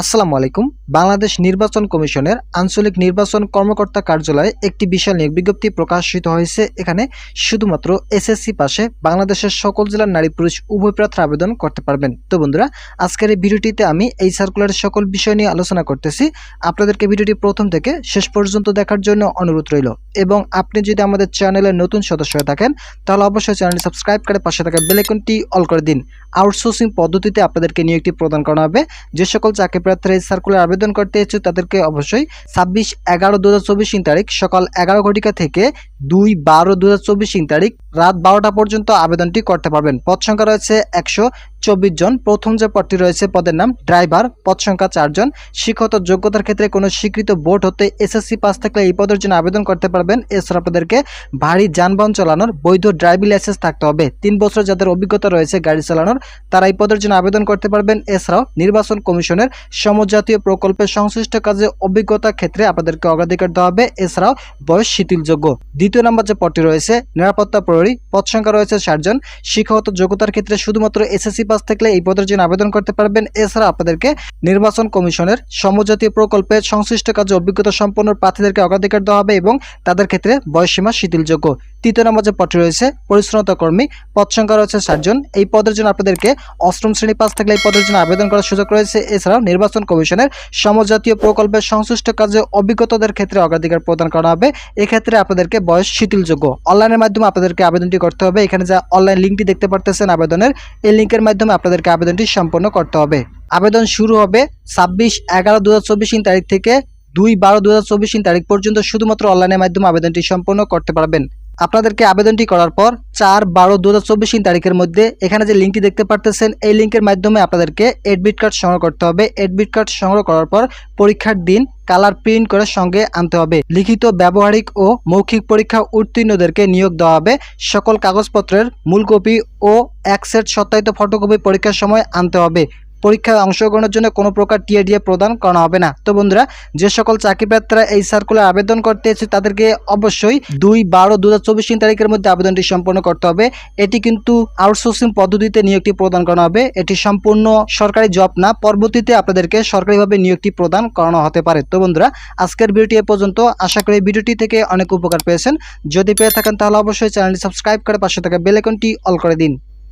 আসসালামু আলাইকুম। বাংলাদেশ নির্বাচন কমিশনের আঞ্চলিক নির্বাচন কর্মকর্তা কার্যালয়ে একটি বিশাল নিয়োগ বিজ্ঞপ্তি প্রকাশিত হয়েছে। এখানে শুধুমাত্র এসএসসি পাশে বাংলাদেশের সকল জেলার নারী পুরুষ উভয় প্রার্থী আবেদন করতে পারবেন। তো বন্ধুরা, আজকের এই ভিডিওটিতে আমি এই সার্কুলারের সকল বিষয় নিয়ে আলোচনা করতেছি। আপনাদেরকে ভিডিওটি প্রথম থেকে শেষ পর্যন্ত দেখার জন্য অনুরোধ রইল। এবং আপনি যদি আমাদের চ্যানেলের নতুন সদস্য হয়ে থাকেন, তাহলে অবশ্যই চ্যানেলটি সাবস্ক্রাইব করে পাশে থাকা বেলাইকনটি অল করে দিন। আউটসোর্সিং পদ্ধতিতে আপনাদেরকে নিয়োগটি প্রদান করা হবে। যে সকল চাকরি প্রার্থীরা এই সার্কুলার আবেদন করতে ইচ্ছুক, তাদেরকে অবশ্যই ছাব্বিশ এগারো দু হাজার চব্বিশ তারিখ সকাল এগারো ঘটিকা থেকে দুই বারো দু হাজার তারিখ রাত বারোটা পর্যন্ত আবেদনটি করতে পারবেন। পদ সংখ্যা রয়েছে একশো চব্বিশ জন। প্রথম যে পদটি রয়েছে, পদের নাম ড্রাইভার। পদ সংখ্যা চারজন শিক্ষত যোগ্যতার ক্ষেত্রে কোনো স্বীকৃত বোর্ড হতে এসএসসি পাস থাকলে এই পদের জন্য আবেদন করতে পারবেন। এছাড়া আপনাদেরকে ভারী যানবাহন চালানোর বৈধ ড্রাইভিং লাইসেন্স থাকতে হবে। তিন বছর যাদের অভিজ্ঞতা রয়েছে গাড়ি চালানোর, তারা এই পদের জন্য আবেদন করতে পারবেন। এছাড়াও নির্বাচন কমিশনের সমজাতীয় প্রকল্পের সংশ্লিষ্ট কাজে অভিজ্ঞতা ক্ষেত্রে আপনাদেরকে অগ্রাধিকার দেওয়া হবে। এছাড়াও বয়স শিথিলযোগ্য। দ্বিতীয় নম্বর যে পদটি রয়েছে, নিরাপত্তা প্রহরী, পদ সংখ্যা রয়েছে ষাটজন শিক্ষাগত যোগ্যতার ক্ষেত্রে শুধুমাত্র এসএসসি পাস থাকলে এই পদের জন্য আবেদন করতে পারবেন। এছাড়া আপনাদেরকে নির্বাচন কমিশনের সমজাতীয় প্রকল্পে সংশ্লিষ্ট কাজে অভিজ্ঞতা সম্পন্ন প্রার্থীদেরকে অগ্রাধিকার দেওয়া হবে এবং তাদের ক্ষেত্রে বয়সসীমা শিথিলযোগ্য। তৃতীয় নম্বর যে পদটি রয়েছে পরিচ্ছন্নতা কর্মী, পদ সংখ্যা রয়েছে ষাটজন এই পদের জন্য আপনাদেরকে অষ্টম শ্রেণি পাস থাকলে এই পদের জন্য আবেদন করার সুযোগ রয়েছে। এছাড়াও নির্বাচন কমিশনের সমজাতীয় প্রকল্পের সংশ্লিষ্ট কাজে অভিজ্ঞতাদের ক্ষেত্রে অগ্রাধিকার প্রদান করা হবে। এক্ষেত্রে আপনাদেরকে বয়স শিথিলযোগ্য। অনলাইনের মাধ্যমে আপনাদেরকে আবেদনটি করতে হবে। এখানে যা অনলাইন লিঙ্কটি দেখতে পারতেছেন আবেদনের, এই লিঙ্কের মাধ্যমে আপনাদেরকে আবেদনটি সম্পন্ন করতে হবে। আবেদন শুরু হবে ছাব্বিশ এগারো দু হাজার তারিখ থেকে দুই বারো দু হাজার তারিখ পর্যন্ত শুধুমাত্র অনলাইনের মাধ্যমে আবেদনটি সম্পন্ন করতে পারবেন। আপনাদেরকে আবেদনটি করার পর চার বারো দু হাজার তারিখের মধ্যে এখানে যে লিঙ্কটি দেখতে পারতেছেন, এই লিঙ্কের মাধ্যমে আপনাদেরকে এডমিট কার্ড সংগ্রহ করতে হবে। এডমিট কার্ড সংগ্রহ করার পর পরীক্ষার দিন কালার প্রিন্ট করে সঙ্গে আনতে হবে। লিখিত, ব্যবহারিক ও মৌখিক পরীক্ষা উত্তীর্ণদেরকে নিয়োগ দেওয়া হবে। সকল কাগজপত্রের মূল কপি ও এক সেট সত্যায়িত ফটোকপি পরীক্ষার সময় আনতে হবে। পরীক্ষায় অংশগ্রহণের জন্য কোনো প্রকার টিএডিএ প্রদান করা হবে না। তো বন্ধুরা, যে সকল চাকরি প্রার্থীরা এই সার্কুলার আবেদন করতে এসেছে, তাদেরকে অবশ্যই দুই বারো দু হাজার তারিখের মধ্যে আবেদনটি সম্পন্ন করতে হবে। এটি কিন্তু আউটসোর্সিং পদ্ধতিতে নিয়োগটি প্রদান করা হবে। এটি সম্পূর্ণ সরকারি জব না, পরবর্তীতে আপনাদেরকে সরকারিভাবে নিয়োগটি প্রদান করানো হতে পারে। তো বন্ধুরা, আজকের ভিডিওটি এ পর্যন্ত। আশা করি ভিডিওটি থেকে অনেক উপকার পেয়েছেন। যদি পেয়ে থাকেন তাহলে অবশ্যই চ্যানেলটি সাবস্ক্রাইব করে পাশে থাকা বেল আইকনটি অল করে দিন।